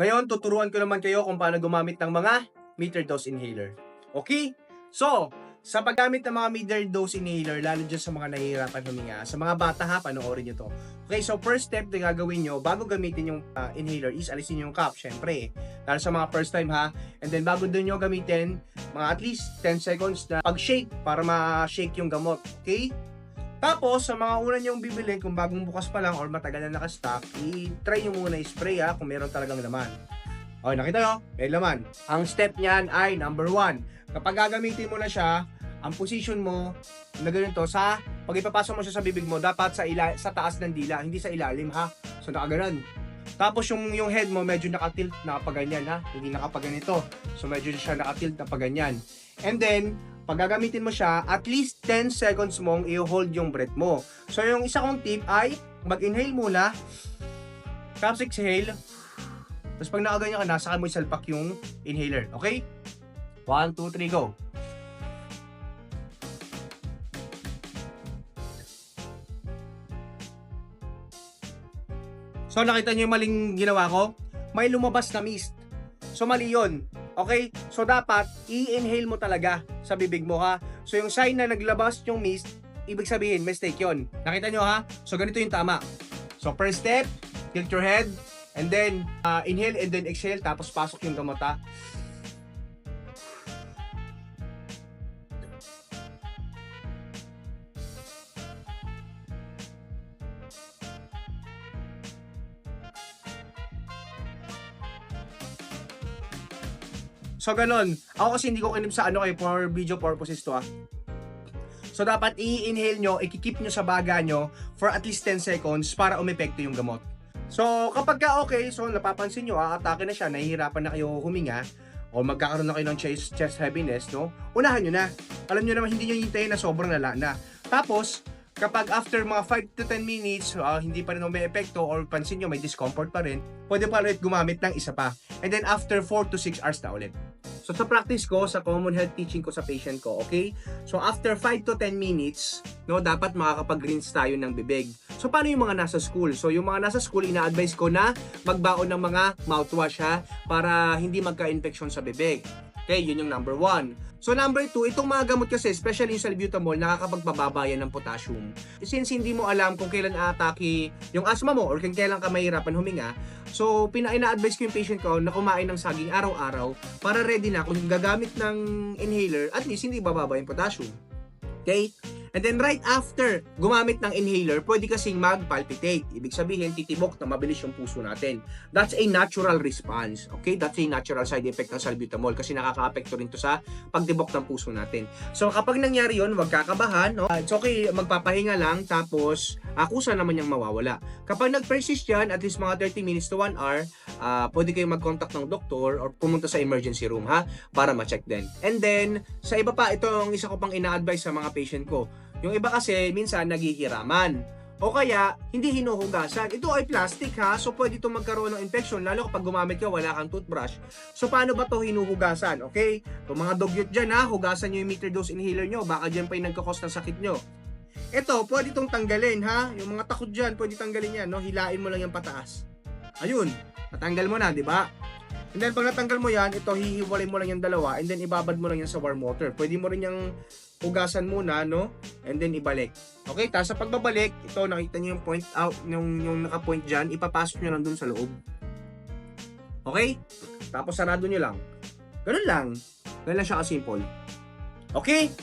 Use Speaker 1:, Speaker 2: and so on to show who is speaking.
Speaker 1: Ngayon, tuturuan ko naman kayo kung paano gumamit ng mga meter dose inhaler. Okay? So, sa paggamit ng mga meter dose inhaler, lalo dyan sa mga nahihirapan huminga, sa mga bata ha, panoorin nyo to. Okay, so first step na gagawin nyo, bago gamitin yung ah, inhaler is alisin yung cup, syempre. Lalo sa mga first time ha. And then bago dun nyo gamitin, mga at least 10 seconds na pag-shake para ma-shake yung gamot. Okay? Tapos, sa mga una nyong bibili, kung bagong bukas pa lang or matagal na nakastock, i-try nyo muna i-spray ha, kung meron talagang laman. Okay, nakita nyo? May laman. Ang step niyan ay number one. Kapag gagamitin mo na siya, ang position mo na ganito sa pag ipapasok mo siya sa bibig mo, dapat sa ila sa taas ng dila, hindi sa ilalim ha. So nakaganon. Tapos yung yung head mo medyo nakatilt nakapaganyan ha, hindi nakapaganito. So medyo siya nakatilt na paganyan. And then pag gagamitin mo siya, at least 10 seconds mong i-hold yung breath mo. So yung isa kong tip ay mag-inhale muna, tapos exhale, tapos pag nakaganyan ka na, saka mo isalpak yung inhaler. Okay? 1, 2, 3, go. So nakita niyo yung maling ginawa ko? May lumabas na mist. So mali yun. Okay? So dapat i-inhale mo talaga sa bibig mo ha. So yung sign na naglabas yung mist, ibig sabihin mistake yun. Nakita nyo ha? So ganito yung tama. So first step, tilt your head, and then uh, inhale and then exhale, tapos pasok yung gamot. So ganun. Ako kasi hindi ko kinip sa ano kay for video purposes to ah. So dapat i-inhale nyo, i-keep nyo sa baga nyo for at least 10 seconds para umepekto yung gamot. So kapag ka okay, so napapansin nyo ah, atake na siya, nahihirapan na kayo huminga, o magkakaroon na kayo ng chest, chest heaviness, no? Unahan nyo na. Alam nyo naman, hindi nyo hintayin na sobrang lala na. Tapos, kapag after mga 5 to 10 minutes, ah, hindi pa rin may epekto or pansin nyo may discomfort pa rin, pwede pa ulit gumamit ng isa pa. And then after 4 to 6 hours na ulit. So sa practice ko, sa common health teaching ko sa patient ko, okay? So after 5 to 10 minutes, no, dapat makakapag-rinse tayo ng bibig. So paano yung mga nasa school? So yung mga nasa school, ina-advise ko na magbaon ng mga mouthwash ha, para hindi magka-infection sa bibig. Okay, yun yung number one. So number two, itong mga gamot kasi, especially yung salbutamol, nakakapagpababa yan ng potassium. Since hindi mo alam kung kailan aatake yung asthma mo or kung kailan ka mahirapan huminga, so pina-advise ko yung patient ko na kumain ng saging araw-araw para ready na kung gagamit ng inhaler, at least hindi bababa yung potassium. Okay? And then right after gumamit ng inhaler, pwede kasing mag-palpitate. Ibig sabihin, titibok na mabilis yung puso natin. That's a natural response. Okay? That's a natural side effect ng salbutamol kasi nakaka-apekto rin to sa pagtibok ng puso natin. So kapag nangyari yun, wag kakabahan. No? It's okay, magpapahinga lang tapos akusa naman yung mawawala. Kapag nag-persist yan, at least mga 30 minutes to 1 hour, uh, pwede kayong mag-contact ng doktor or pumunta sa emergency room ha para ma-check din. And then, sa iba pa, ito ang isa ko pang ina-advise sa mga patient ko. Yung iba kasi, minsan naghihiraman. O kaya, hindi hinuhugasan. Ito ay plastic ha, so pwede itong magkaroon ng infection, lalo kapag gumamit ka, wala kang toothbrush. So paano ba to hinuhugasan, okay? Kung mga dugyot dyan ha, hugasan nyo yung meter dose inhaler nyo, baka dyan pa yung nagkakos ng sakit nyo. Ito, pwede itong tanggalin ha, yung mga takot dyan, pwede tanggalin yan, no? hilain mo lang yung pataas. Ayun, natanggal mo na, di ba? And then pag natanggal mo yan, ito hihiwalay mo lang yung dalawa and then ibabad mo lang yan sa warm water. Pwede mo rin yung hugasan muna, no? And then ibalik. Okay, tapos sa pagbabalik, ito nakita niyo yung point out, yung, yung naka-point dyan, ipapasok nyo lang dun sa loob. Okay? Tapos sarado nyo lang. Ganun lang. Ganun lang siya ka-simple. Okay?